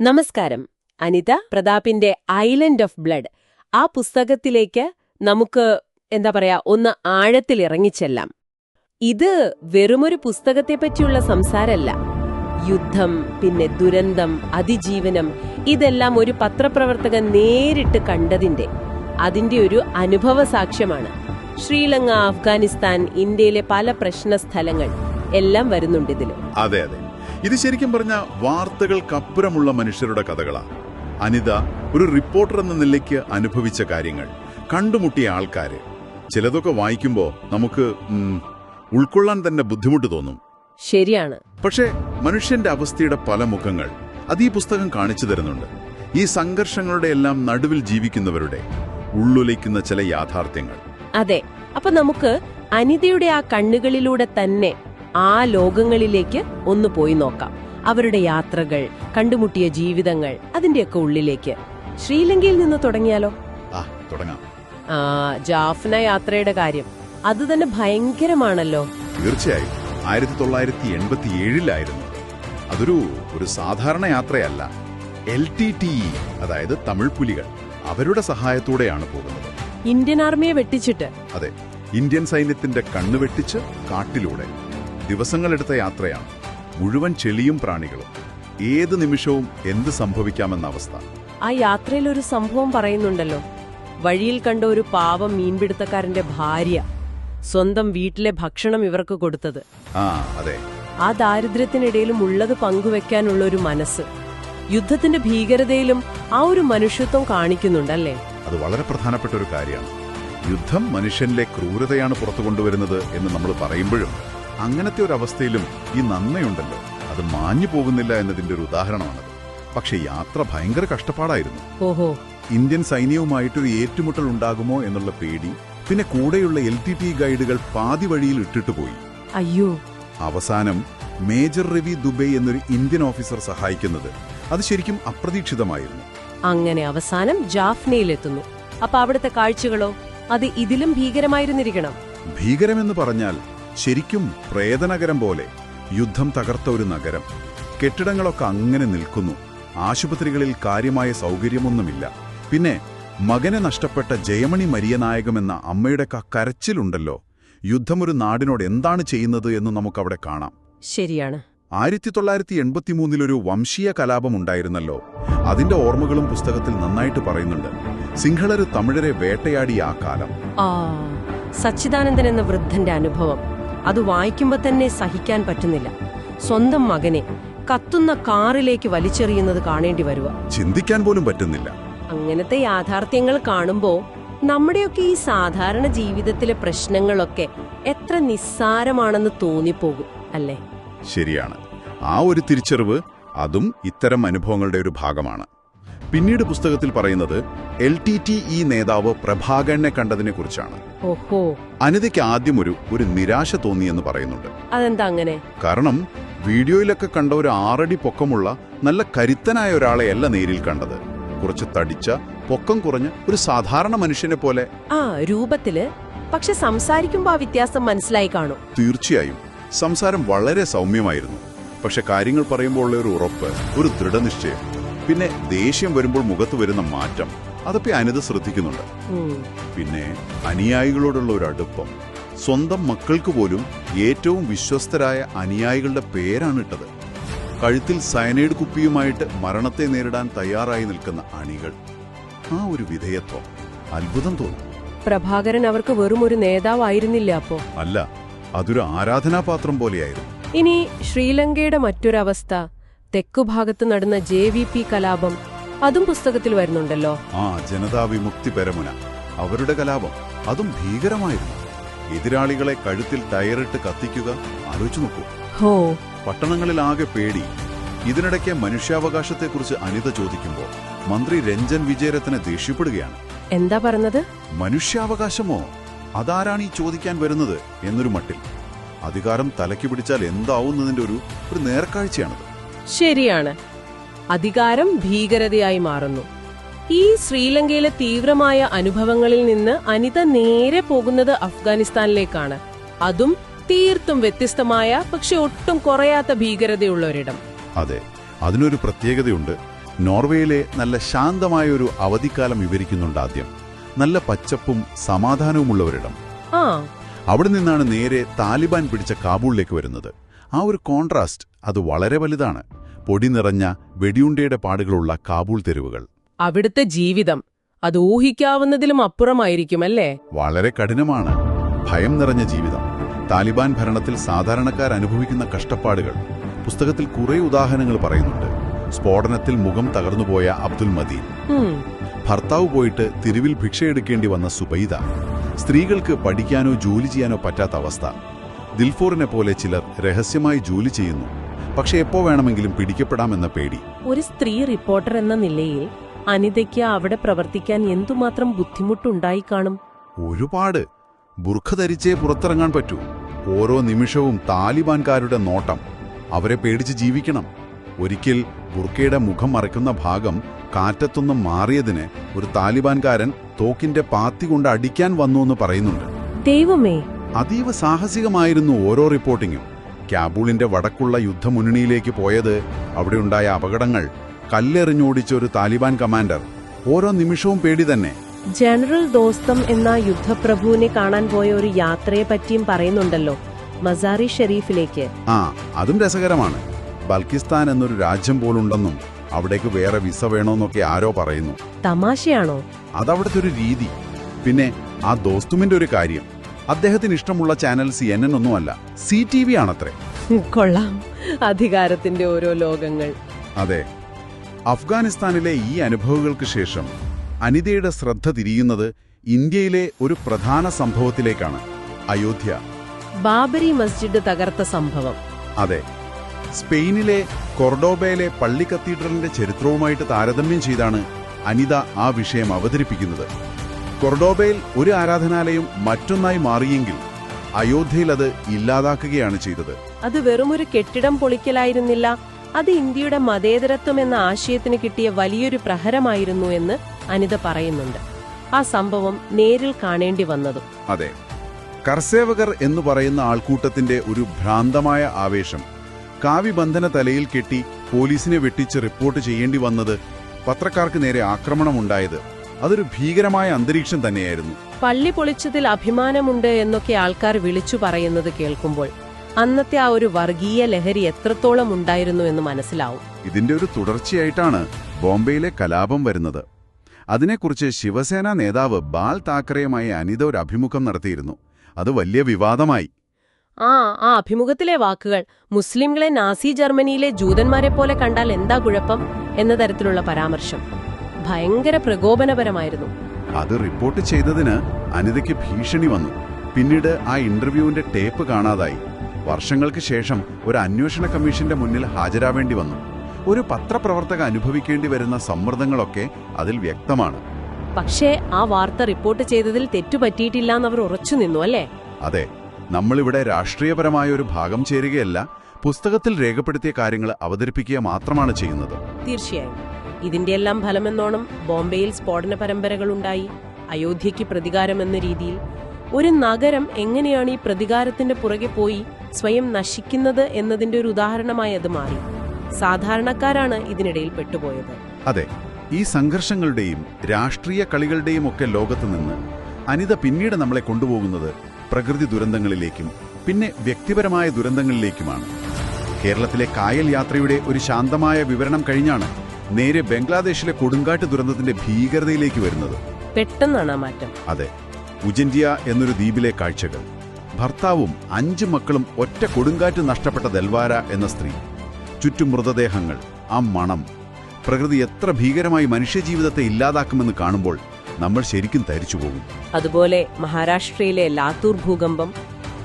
നമസ്കാരം. അനിത പ്രതാപിന്റെ island of blood ആ പുസ്തകത്തിലേക്ക് നമുക്ക് എന്താ പറയാ ഒന്ന് ആഴത്തിൽ ഇറങ്ങിച്ചെല്ലാം. ഇത് വെറുമൊരു പുസ്തകത്തെപ്പറ്റിയുള്ള സംസാരമല്ല. യുദ്ധം പിന്നെ ദുരന്തം അതിജീവനം ഇതെല്ലാം ഒരു പത്രപ്രവർത്തകൻ നേരിട്ട് കണ്ടതിന്റെ അതിന്റെ ഒരു അനുഭവ സാക്ഷ്യമാണ്. ശ്രീലങ്ക അഫ്ഗാനിസ്ഥാൻ ഇന്ത്യയിലെ പല പ്രശ്ന സ്ഥലങ്ങൾ എല്ലാം വരുന്നുണ്ട് ഇതിൽ അതെ അതെ. ഇത് ശരിക്കും പറഞ്ഞ വാർത്തകൾക്കപ്പുറമുള്ള മനുഷ്യരുടെ കഥകളാണ്. അനിത ഒരു റിപ്പോർട്ടർ എന്ന നിലയ്ക്ക് അനുഭവിച്ച കാര്യങ്ങൾ. കണ്ടുമുട്ടിയ ആൾക്കാർ ചിലതൊക്കെ വായിക്കുമ്പോൾ നമുക്ക് ഉൾക്കൊള്ളാൻ തന്നെ ബുദ്ധിമുട്ട് തോന്നും. ശരിയാണ്. പക്ഷേ മനുഷ്യന്റെ അവസ്ഥയുടെ പല മുഖങ്ങൾ അത് ഈ പുസ്തകം കാണിച്ചു തരുന്നുണ്ട്. ഈ സംഘർഷങ്ങളുടെ എല്ലാം നടുവിൽ ജീവിക്കുന്നവരുടെ ഉള്ളുലയ്ക്കുന്ന ചില യാഥാർത്ഥ്യങ്ങൾ. അതെ അപ്പൊ നമുക്ക് അനിതയുടെ ആ കണ്ണുകളിലൂടെ തന്നെ ആ ലോകങ്ങളിലേക്ക് ഒന്ന് പോയി നോക്കാം. അവരുടെ യാത്രകൾ കണ്ടുമുട്ടിയ ജീവിതങ്ങൾ അതിന്റെയൊക്കെ ഉള്ളിലേക്ക്. ശ്രീലങ്കയിൽ നിന്ന് തുടങ്ങിയാലോ? ആ ജാഫ്ന യാത്രയുടെ കാര്യം. അത് തന്നെ ഭയങ്കരമാണല്ലോ. തീർച്ചയായും. ആയിരത്തി തൊള്ളായിരത്തി എൺപത്തി ഏഴിലായിരുന്നു അതൊരു ഒരു സാധാരണ യാത്രയല്ല. എൽ ടി ടി അതായത് തമിഴ് പുലികൾ അവരുടെ സഹായത്തോടെയാണ് പോകുന്നത്. ഇന്ത്യൻ ആർമിയെ വെട്ടിച്ചിട്ട്. അതെ. ഇന്ത്യൻ സൈന്യത്തിന്റെ കണ്ണു വെട്ടിച്ച് കാട്ടിലൂടെ. ദിവസങ്ങളെടുത്ത യാത്രയാണ്. മുഴുവൻ ചെളിയും പ്രാണികളും. ഏത് നിമിഷവും എന്ത് സംഭവിക്കാമെന്ന അവസ്ഥ. ആ യാത്രയിൽ ഒരു സംഭവം പറയുന്നുണ്ടല്ലോ. വഴിയിൽ കണ്ട ഒരു പാവം മീൻപിടുത്തക്കാരന്റെ ഭാര്യ. സ്വന്തം വീട്ടിലെ ഭക്ഷണം ഇവർക്ക് കൊടുത്തത്. ആ അതെ. ആ ദാരിദ്ര്യത്തിനിടയിലും ഉള്ളത് പങ്കുവെക്കാനുള്ള ഒരു മനസ്സ്. യുദ്ധത്തിന്റെ ഭീകരതയിലും ആ ഒരു മനുഷ്യത്വം കാണിക്കുന്നുണ്ടല്ലേ? അത് വളരെ പ്രധാനപ്പെട്ട ഒരു കാര്യമാണ്. യുദ്ധം മനുഷ്യന്റെ ക്രൂരതയാണ് പുറത്തു കൊണ്ടുവരുന്നത് എന്ന് നമ്മൾ പറയുമ്പോഴും അങ്ങനത്തെ ഒരു അവസ്ഥയിലും ഈ നന്മയുണ്ടല്ലോ. അത് മാഞ്ഞു പോകുന്നില്ല എന്നതിന്റെ ഒരു ഉദാഹരണമാണത്. പക്ഷെ യാത്ര ഭയങ്കര കഷ്ടപ്പാടായിരുന്നു. ഓഹോ. ഇന്ത്യൻ സൈന്യവുമായിട്ടൊരു ഏറ്റുമുട്ടൽ ഉണ്ടാകുമോ എന്നുള്ള പേടി പിന്നെ കൂടെയുള്ള എൽ ടി ടി ഗൈഡുകൾ പാതി വഴിയിൽ ഇട്ടിട്ട് പോയി. അയ്യോ. അവസാനം മേജർ രവി ദുബൈ എന്നൊരു ഇന്ത്യൻ ഓഫീസർ സഹായിക്കുന്നത് അത് ശരിക്കും അപ്രതീക്ഷിതമായിരുന്നു. അങ്ങനെ അവസാനം ജാഫ്നയിലെത്തുന്നു. അപ്പൊ അവിടുത്തെ കാഴ്ചകളോ? അത് ഇതിലും ഭീകരമായിരുന്നിരിക്കണം. ഭീകരമെന്ന് പറഞ്ഞാൽ ശരിക്കും പ്രേതനഗരം പോലെ യുദ്ധം തകർത്ത ഒരു നഗരം. കെട്ടിടങ്ങളൊക്കെ അങ്ങനെ നിൽക്കുന്നു. ആശുപത്രികളിൽ കാര്യമായ സൗകര്യമൊന്നുമില്ല. പിന്നെ മകനെ നഷ്ടപ്പെട്ട ജയമണി മരിയനായകമെന്ന അമ്മയുടെ കരച്ചിലുണ്ടല്ലോ. യുദ്ധം ഒരു നാടിനോട് എന്താണ് ചെയ്യുന്നത് എന്ന് നമുക്കവിടെ കാണാം. ശരിയാണ്. ആയിരത്തി തൊള്ളായിരത്തി എൺപത്തിമൂന്നിലൊരു വംശീയ കലാപം ഉണ്ടായിരുന്നല്ലോ. അതിന്റെ ഓർമ്മകളും പുസ്തകത്തിൽ നന്നായിട്ട് പറയുന്നുണ്ട്. സിംഹളര് തമിഴരെ വേട്ടയാടിയ ആ കാലം. സച്ചിദാനന്ദൻ എന്ന വൃദ്ധന്റെ അനുഭവം. അത് വായിക്കുമ്പോൾ തന്നെ സഹിക്കാൻ പറ്റുന്നില്ല. സ്വന്തം മകനെ കത്തുന്ന കാറിലേക്ക് വലിച്ചെറിയുന്നത് കാണേണ്ടി വരുക ചിന്തിക്കാൻ പോലും പറ്റുന്നില്ല. അങ്ങനത്തെ യാഥാർത്ഥ്യങ്ങൾ കാണുമ്പോൾ നമ്മുടെയൊക്കെ ഈ സാധാരണ ജീവിതത്തിലെ പ്രശ്നങ്ങളൊക്കെ എത്ര നിസ്സാരമാണെന്ന് തോന്നിപ്പോകും അല്ലേ? ശരിയാണ്. ആ ഒരു തിരിച്ചറിവ് അതും ഇത്തരം അനുഭവങ്ങളുടെ ഒരു ഭാഗമാണ്. പിന്നീട് പുസ്തകത്തിൽ പറയുന്നത് എൽ ടി ടി ഇ നേതാവ് പ്രഭാകരനെ കണ്ടതിനെ കുറിച്ചാണ്. അനിതയ്ക്ക് ആദ്യം ഒരു ഒരു നിരാശ തോന്നിയെന്ന് പറയുന്നുണ്ട്. അതെന്താ അങ്ങനെ? കാരണം വീഡിയോയിലൊക്കെ കണ്ട ഒരു ആറടി പൊക്കമുള്ള നല്ല കരുത്തനായ ഒരാളെയല്ല നേരിൽ കണ്ടത്. കുറച്ച് തടിച്ച പൊക്കം കുറഞ്ഞ ഒരു സാധാരണ മനുഷ്യനെ പോലെ. ആ രൂപത്തിൽ. പക്ഷെ സംസാരിക്കുമ്പോ ആ വ്യത്യാസം മനസ്സിലായി കാണും. തീർച്ചയായും സംസാരം വളരെ സൗമ്യമായിരുന്നു. പക്ഷെ കാര്യങ്ങൾ പറയുമ്പോൾ ഉള്ള ഒരു ഉറപ്പ് ഒരു ദൃഢനിശ്ചയം. പിന്നെ ദേഷ്യം വരുമ്പോൾ മുഖത്ത് വരുന്ന മാറ്റം അതൊക്കെ അനിത ശ്രദ്ധിക്കുന്നുണ്ട്. പിന്നെ അനുയായികളോടുള്ള ഒരു അടുപ്പം. സ്വന്തം മക്കൾക്ക് പോലും ഏറ്റവും വിശ്വസ്തരായ അനുയായികളുടെ പേരാണ് ഇട്ടത്. കഴുത്തിൽ സയനൈഡ് കുപ്പിയുമായിട്ട് മരണത്തെ നേരിടാൻ തയ്യാറായി നിൽക്കുന്ന അണികൾ. ആ ഒരു വിധേയത്വം അത്ഭുതം തോന്നും. പ്രഭാകരൻ അവർക്ക് വെറും ഒരു നേതാവായിരുന്നില്ല അപ്പോ? അല്ല അതൊരു ആരാധനാപാത്രം പോലെയായിരുന്നു. ഇനി ശ്രീലങ്കയുടെ മറ്റൊരവസ്ഥ. തെക്കുഭാഗത്ത് നടന്ന ജെ വി പി കലാപം അതും പുസ്തകത്തിൽ വരുന്നുണ്ടല്ലോ. ആ ജനതാ വിമുക്തി പെരമുന. അവരുടെ കലാപം അതും ഭീകരമായിരുന്നു. എതിരാളികളെ കഴുത്തിൽ ടയറിട്ട് കത്തിക്കുക ആലോചിച്ചു നോക്കൂ. ഹോ. പട്ടണങ്ങളിലാകെ പേടി. ഇതിനിടയ്ക്ക് മനുഷ്യാവകാശത്തെക്കുറിച്ച് അനിത ചോദിക്കുമ്പോൾ മന്ത്രി രഞ്ജൻ വിജയരത്തിന് ദേഷ്യപ്പെടുകയാണ്. എന്താ പറഞ്ഞത്? മനുഷ്യാവകാശമോ? അതാരാണ് ഈ ചോദിക്കാൻ വരുന്നത് എന്നൊരു മട്ടിൽ. അധികാരം തലയ്ക്ക് പിടിച്ചാൽ എന്താവുന്നതിന്റെ ഒരു ഒരു നേർക്കാഴ്ചയാണത്. ശരിയാണ്. അധികാരം ഭീകരതയായി മാറുന്നു. ഈ ശ്രീലങ്കയിലെ തീവ്രമായ അനുഭവങ്ങളിൽ നിന്ന് അനിത നേരെ പോകുന്നത് അഫ്ഗാനിസ്ഥാനിലേക്കാണ്. അതും തീർത്തും വ്യത്യസ്തമായ പക്ഷെ ഒട്ടും കുറയാത്ത ഭീകരതയുള്ള ഒരിടം അതെ അതിനൊരു പ്രത്യേകതയുണ്ട്. നോർവേയിലെ നല്ല ശാന്തമായ ഒരു അവധിക്കാലം വിവരിക്കുന്നുണ്ട് ആദ്യം. നല്ല പച്ചപ്പും സമാധാനവുമുള്ള ഒരിടം ആ. അവിടെ നിന്നാണ് നേരെ താലിബാൻ പിടിച്ച കാബൂളിലേക്ക് വരുന്നത്. ആ ഒരു കോൺട്രാസ്റ്റ് അത് വളരെ വലുതാണ്. പൊടി നിറഞ്ഞ വെടിയുണ്ടയുടെ പാടുകളുള്ള കാബൂൾ തെരുവുകൾ. അവിടുത്തെ ജീവിതം അത് ഊഹിക്കാവുന്നതിലും അപ്പുറമായിരിക്കും അല്ലേ വളരെ കഠിനമാണ്. ഭയം നിറഞ്ഞ ജീവിതം. താലിബാൻ ഭരണത്തിൽ സാധാരണക്കാർ അനുഭവിക്കുന്ന കഷ്ടപ്പാടുകൾ. പുസ്തകത്തിൽ കുറെ ഉദാഹരണങ്ങൾ പറയുന്നുണ്ട്. സ്ഫോടനത്തിൽ മുഖം തകർന്നുപോയ അബ്ദുൽ മദീൻ. ഭർത്താവ് പോയിട്ട് തെരുവിൽ ഭിക്ഷയെടുക്കേണ്ടി വന്ന സുബൈദ. സ്ത്രീകൾക്ക് പഠിക്കാനോ ജോലി ചെയ്യാനോ പറ്റാത്ത അവസ്ഥ. ദിൽഫോറിനെ പോലെ ചിലർ രഹസ്യമായി ജോലി ചെയ്യുന്നു. പക്ഷെ എപ്പോ വേണമെങ്കിലും പിടിക്കപ്പെടാമെന്ന പേടി. ഒരു സ്ത്രീ റിപ്പോർട്ടർ എന്ന നിലയിൽ അനിതയ്ക്ക് അവിടെ പ്രവർത്തിക്കാൻ എന്തുമാത്രം ബുദ്ധിമുട്ടുണ്ടായി കാണും? ഒരുപാട്. ബുർഖ ധരിച്ചേ പുറത്തിറങ്ങാൻ പറ്റൂ. ഓരോ നിമിഷവും താലിബാൻകാരുടെ നോട്ടം. അവരെ പേടിച്ച് ജീവിക്കണം. ഒരിക്കൽ ബുർക്കയുടെ മുഖം മറയ്ക്കുന്ന ഭാഗം കാറ്റത്തൊന്നും മാറിയതിന് ഒരു താലിബാൻകാരൻ തോക്കിന്റെ പാത്തി കൊണ്ട് അടിക്കാൻ വന്നു എന്ന് പറയുന്നുണ്ട്. ദൈവമേ. അതീവ സാഹസികമായിരുന്നു ഓരോ റിപ്പോർട്ടിങ്ങും. കാബൂളിന്റെ വടക്കുള്ള യുദ്ധമുന്നണിയിലേക്ക് പോയത് അവിടെയുണ്ടായ അപകടങ്ങൾ കല്ലെറിഞ്ഞോടിച്ച ഒരു താലിബാൻ കമാൻഡർ. ഓരോ നിമിഷവും പേടി തന്നെ. ജനറൽ ദോസ്തം എന്ന യുദ്ധപ്രഭുവിനെ കാണാൻ പോയ ഒരു യാത്രയെ പറ്റിയും പറയുന്നുണ്ടല്ലോ മസാറി ഷെരീഫിലേക്ക്. ആ അതും രസകരമാണ്. ബൽക്കിസ്ഥാൻ എന്നൊരു രാജ്യം പോലുണ്ടെന്നും അവിടേക്ക് വേറെ വിസ വേണോന്നൊക്കെ ആരോ പറയുന്നു. തമാശയാണോ? അതവിടുത്തെ ഒരു രീതി. പിന്നെ ആ ദോസ്തുമിന്റെ ഒരു കാര്യം. അദ്ദേഹത്തിന് ഇഷ്ടമുള്ള ചാനൽ സി എൻ എൻ ഒന്നുമല്ല സി ടി വി ആണത്രേ. കൊള്ളാം. അധികാരത്തിന്റെ ഓരോ ലോകങ്ങൾ. അതെ. അഫ്ഗാനിസ്ഥാനിലെ ഈ അനുഭവങ്ങൾക്ക് ശേഷം അനിതയുടെ ശ്രദ്ധ തിരിയുന്നത് ഇന്ത്യയിലെ ഒരു പ്രധാന സംഭവത്തിലേക്കാണ്. അയോധ്യ. ബാബരി മസ്ജിദ് തകർത്ത സംഭവം. അതെ. സ്പെയിനിലെ കൊർഡോബയിലെ പള്ളി കത്തീഡ്രലിന്റെ ചരിത്രവുമായിട്ട് താരതമ്യം ചെയ്താണ് അനിത ആ വിഷയം അവതരിപ്പിക്കുന്നത്. കൊർഡോബയിൽ ഒരു ആരാധനാലയം മറ്റൊന്നായി മാറിയെങ്കിൽ അയോധ്യയിൽ അത് ഇല്ലാതാക്കുകയാണ് ചെയ്തത്. അത് വെറും ഒരു കെട്ടിടം പൊളിക്കലായിരുന്നില്ല. അത് ഇന്ത്യയുടെ മതേതരത്വം എന്ന ആശയത്തിന് കിട്ടിയ വലിയൊരു പ്രഹരമായിരുന്നു എന്ന് അനിത പറയുന്നുണ്ട്. ആ സംഭവം നേരിൽ കാണേണ്ടി വന്നതും. അതെ. കർസേവകർ എന്ന് പറയുന്ന ആൾക്കൂട്ടത്തിന്റെ ഒരു ഭ്രാന്തമായ ആവേശം കാവിബന്ധന തലയിൽ കെട്ടി പോലീസിനെ വെട്ടിച്ച് റിപ്പോർട്ട് ചെയ്യേണ്ടി വന്നത് പത്രക്കാർക്ക് നേരെ ആക്രമണമുണ്ടായത് അതൊരു ഭീകരമായ അന്തരീക്ഷം തന്നെയായിരുന്നു. പള്ളി പൊളിച്ചതിൽ അഭിമാനമുണ്ട് എന്നൊക്കെ ആൾക്കാർ വിളിച്ചു പറയുന്നത് കേൾക്കുമ്പോൾ അന്നത്തെ ആ ഒരു വർഗീയ ലഹരി എത്രത്തോളം ഉണ്ടായിരുന്നു എന്ന് മനസ്സിലാവും. ഇതിന്റെ ഒരു തുടർച്ചയായിട്ടാണ് ബോംബെയിലെ കലാപം വരുന്നത്. അതിനെക്കുറിച്ച് ശിവസേന നേതാവ് ബാൽ താക്കറെയുമായി അനിത ഒരു അഭിമുഖം നടത്തിയിരുന്നു. അത് വലിയ വിവാദമായി. ആ ആ അഭിമുഖത്തിലെ വാക്കുകൾ മുസ്ലിംകളെ നാസി ജർമ്മനിയിലെ ജൂതന്മാരെ പോലെ കണ്ടാൽ എന്താ കുഴപ്പം എന്ന തരത്തിലുള്ള പരാമർശം. ഭയങ്കര പ്രകോപനപരമായിരുന്നു. അത് റിപ്പോർട്ട് ചെയ്തതിന് അനിതയ്ക്ക് ഭീഷണി വന്നു. പിന്നീട് ആ ഇന്റർവ്യൂവിന്റെ ടേപ്പ് കാണാതായി. വർഷങ്ങൾക്ക് ശേഷം ഒരു അന്വേഷണ കമ്മീഷന്റെ മുന്നിൽ ഹാജരാവേണ്ടി വന്നു. ഒരു പത്രപ്രവർത്തക അനുഭവിക്കേണ്ടി വരുന്ന സമ്മർദ്ദങ്ങളൊക്കെ അതിൽ വ്യക്തമാണ്. പക്ഷേ ആ വാർത്ത റിപ്പോർട്ട് ചെയ്തതിൽ തെറ്റുപറ്റിയിട്ടില്ല എന്നവർ ഉറച്ചു നിന്നു അല്ലേ? അതെ. നമ്മളിവിടെ രാഷ്ട്രീയപരമായ ഒരു ഭാഗം ചേരുകയല്ല പുസ്തകത്തിൽ രേഖപ്പെടുത്തിയ കാര്യങ്ങൾ അവതരിപ്പിക്കുക മാത്രമാണ് ചെയ്യുന്നത്. തീർച്ചയായും. ഇതിന്റെയെല്ലാം ഫലമെന്നോണം ബോംബെയിൽ സ്ഫോടന പരമ്പരകളുണ്ടായി. അയോധ്യയ്ക്ക് പ്രതികാരം എന്ന രീതിയിൽ ഒരു നഗരം എങ്ങനെയാണ് ഈ പ്രതികാരത്തിന്റെ പുറകെ പോയി സ്വയം നശിക്കുന്നത് എന്നതിന്റെ ഒരു ഉദാഹരണമായി അത് മാറി. സാധാരണക്കാരാണ് ഇതിനിടയിൽ പെട്ടുപോയത്. അതെ ഈ സംഘർഷങ്ങളുടെയും രാഷ്ട്രീയ കളികളുടെയും ഒക്കെ ലോകത്ത് നിന്ന് അനിത പിന്നീട് നമ്മളെ കൊണ്ടുപോകുന്നത് പ്രകൃതി ദുരന്തങ്ങളിലേക്കും പിന്നെ വ്യക്തിപരമായ ദുരന്തങ്ങളിലേക്കുമാണ്. കേരളത്തിലെ കായൽ യാത്രയുടെ ഒരു ശാന്തമായ വിവരണം കഴിഞ്ഞാണ് നേരെ ബംഗ്ലാദേശിലെ കൊടുങ്കാട്ട് ദുരന്തത്തിന്റെ ഭീകരതയിലേക്ക് വരുന്നത്. പെട്ടെന്നാണ് ആ മാറ്റം. അതെ. ഉജന്റിയ എന്നൊരു ദ്വീപിലെ കാഴ്ചകൾ. ഭർത്താവും അഞ്ചു മക്കളും ഒറ്റ കൊടുങ്കാറ്റ് നഷ്ടപ്പെട്ട ദൽവാര എന്ന സ്ത്രീ. ചുറ്റും മൃതദേഹങ്ങൾ ആ മണം. പ്രകൃതി എത്ര ഭീകരമായി മനുഷ്യജീവിതത്തെ ഇല്ലാതാക്കുമെന്ന് കാണുമ്പോൾ നമ്മൾ ശരിക്കും തരിച്ചുപോകും അതുപോലെ മഹാരാഷ്ട്രയിലെ ലാത്തൂർ ഭൂകമ്പം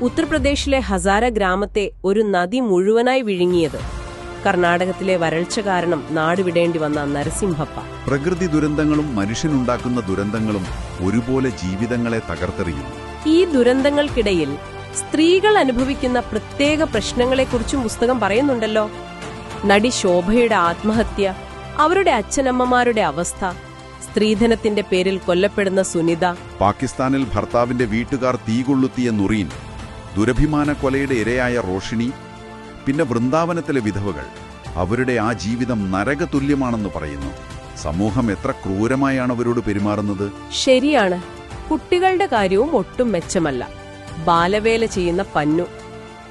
ഉത്തർപ്രദേശിലെ ഹസാര ഗ്രാമത്തെ ഒരു നദി മുഴുവനായി വിഴുങ്ങിയത് കർണാടകത്തിലെ വരൾച്ച കാരണം നാടുവിടേണ്ടി വന്ന നരസിംഹപ്പ. പ്രകൃതി ദുരന്തങ്ങളും മനുഷ്യനുണ്ടാക്കുന്ന ദുരന്തങ്ങളും ഒരുപോലെ ജീവിതങ്ങളെ തകർത്തെറിയുന്നു. ഈ ദുരന്തങ്ങൾക്കിടയിൽ സ്ത്രീകൾ അനുഭവിക്കുന്ന പ്രത്യേക പ്രശ്നങ്ങളെക്കുറിച്ചും പുസ്തകം പറയുന്നുണ്ടല്ലോ. നടി ശോഭയുടെ ആത്മഹത്യ അവരുടെ അച്ഛനമ്മമാരുടെ അവസ്ഥ സ്ത്രീധനത്തിന്റെ പേരിൽ കൊല്ലപ്പെടുന്ന സുനിത. പാകിസ്ഥാനിൽ ഭർത്താവിന്റെ വീട്ടുകാർ തീകൊള്ളുത്തിയ നുറീൻ ദുരഭിമാന കൊലയുടെ ഇരയായ റോഷിണി പിന്നെ വൃന്ദാവനത്തിലെ വിധവകൾ അവരുടെ ആ ജീവിതം നരകതുല്യമാണെന്ന് പറയുന്നു. സമൂഹം എത്ര ക്രൂരമായാണ് അവരോട് പെരുമാറുന്നത്? ശരിയാണ്. കുട്ടികളുടെ കാര്യവും ഒട്ടും മെച്ചമല്ല. ബാലവേല ചെയ്യുന്ന പന്നു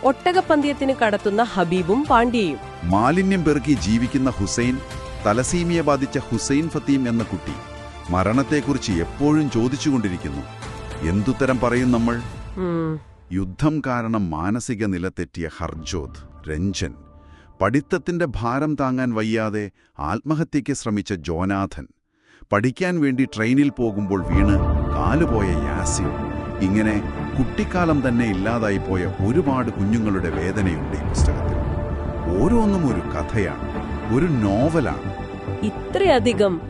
ഒട്ടകപ്പന്തയത്തിന് കടത്തുന്ന ഹബീബും പാണ്ഡ്യയും. മാലിന്യം പെറുക്കി ജീവിക്കുന്ന ഹുസൈൻ തലസീമിയ ബാധിച്ച ഹുസൈൻ ഫത്തീം എന്ന കുട്ടി മരണത്തെക്കുറിച്ച് എപ്പോഴും ചോദിച്ചുകൊണ്ടിരിക്കുന്നു. എന്തുത്തരം പറയും നമ്മൾ? യുദ്ധം കാരണം മാനസിക നില തെറ്റിയ ഹർജോത് രഞ്ജൻ. പഠിത്തത്തിന്റെ ഭാരം താങ്ങാൻ വയ്യാതെ ആത്മഹത്യയ്ക്ക് ശ്രമിച്ച ജോനാഥൻ. പഠിക്കാൻ വേണ്ടി ട്രെയിനിൽ പോകുമ്പോൾ വീണ് കാലുപോയ യാസിൻ ഇങ്ങനെ കുട്ടിക്കാലം തന്നെ ഇല്ലാതായി പോയ ഒരുപാട് കുഞ്ഞുങ്ങളുടെ വേദനയുണ്ട് ഈ പുസ്തകത്തിൽ. ഓരോന്നും ഒരു കഥയാണ് ഒരു നോവലാണ്. ഇത്രയധികം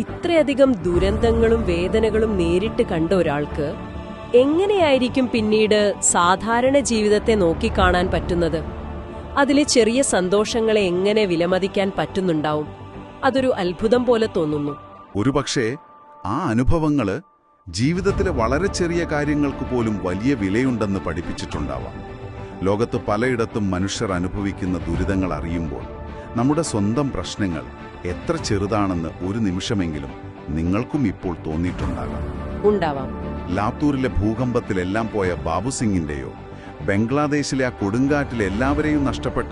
ഇത്രയധികം ദുരന്തങ്ങളും വേദനകളും നേരിട്ട് കണ്ട ഒരാൾക്ക് എങ്ങനെയായിരിക്കും പിന്നീട് സാധാരണ ജീവിതത്തെ നോക്കിക്കാണാൻ പറ്റുന്നത്? അതിലെ ചെറിയ സന്തോഷങ്ങളെ എങ്ങനെ വിലമതിക്കാൻ പറ്റുന്നുണ്ടാവും? അതൊരു അത്ഭുതം പോലെ തോന്നുന്നു. ഒരുപക്ഷേ ആ അനുഭവങ്ങൾ ജീവിതത്തിലെ വളരെ ചെറിയ കാര്യങ്ങൾക്ക് പോലും വലിയ വിലയുണ്ടെന്ന് പഠിപ്പിച്ചിട്ടുണ്ടാവാം. ലോകത്ത് പലയിടത്തും മനുഷ്യർ അനുഭവിക്കുന്ന ദുരിതങ്ങൾ അറിയുമ്പോൾ നമ്മുടെ സ്വന്തം പ്രശ്നങ്ങൾ എത്ര ചെറുതാണെന്ന് ഒരു നിമിഷമെങ്കിലും നിങ്ങൾക്കും ഇപ്പോൾ തോന്നിയിട്ടുണ്ടാകാം. ഉണ്ടാവാം. ലാത്തൂരിലെ ഭൂകമ്പത്തിലെല്ലാം പോയ ബാബു സിംഗിന്റെയോ ബംഗ്ലാദേശിലെ ആ കൊടുങ്കാറ്റിൽ എല്ലാവരെയും നഷ്ടപ്പെട്ട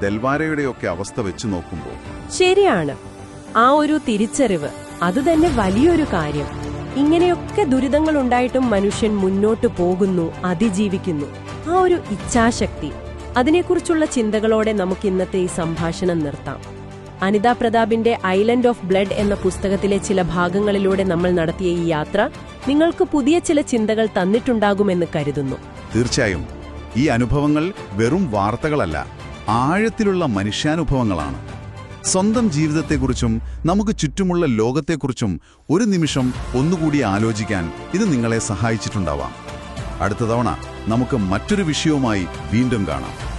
ദൽവാരയുടെയൊക്കെ അവസ്ഥ വെച്ച് നോക്കുമ്പോൾ. ശരിയാണ്. ആ ഒരു തിരിച്ചറിവ് അത് തന്നെ വലിയൊരു കാര്യം. ഇങ്ങനെയൊക്കെ ദുരിതങ്ങൾ ഉണ്ടായിട്ടും മനുഷ്യൻ മുന്നോട്ട് പോകുന്നു അതിജീവിക്കുന്നു. ആ ഒരു ഇച്ഛാശക്തി. അതിനെക്കുറിച്ചുള്ള ചിന്തകളോടെ നമുക്ക് ഇന്നത്തെ ഈ സംഭാഷണം നിർത്താം. അനിതാ പ്രതാപിന്റെ ഐലൻഡ് ഓഫ് ബ്ലഡ് എന്ന പുസ്തകത്തിലെ ചില ഭാഗങ്ങളിലൂടെ നമ്മൾ നടത്തിയ ഈ യാത്ര നിങ്ങൾക്ക് പുതിയ ചില ചിന്തകൾ തന്നിട്ടുണ്ടാകുമെന്ന് കരുതുന്നു. തീർച്ചയായും. ഈ അനുഭവങ്ങൾ വെറും വാർത്തകളല്ല ആഴത്തിലുള്ള മനുഷ്യാനുഭവങ്ങളാണ്. സ്വന്തം ജീവിതത്തെക്കുറിച്ചും നമുക്ക് ചുറ്റുമുള്ള ലോകത്തെക്കുറിച്ചും ഒരു നിമിഷം ഒന്നുകൂടി ആലോചിക്കാൻ ഇത് നിങ്ങളെ സഹായിച്ചിട്ടുണ്ടാവാം. അടുത്ത തവണ നമുക്ക് മറ്റൊരു വിഷയവുമായി വീണ്ടും കാണാം.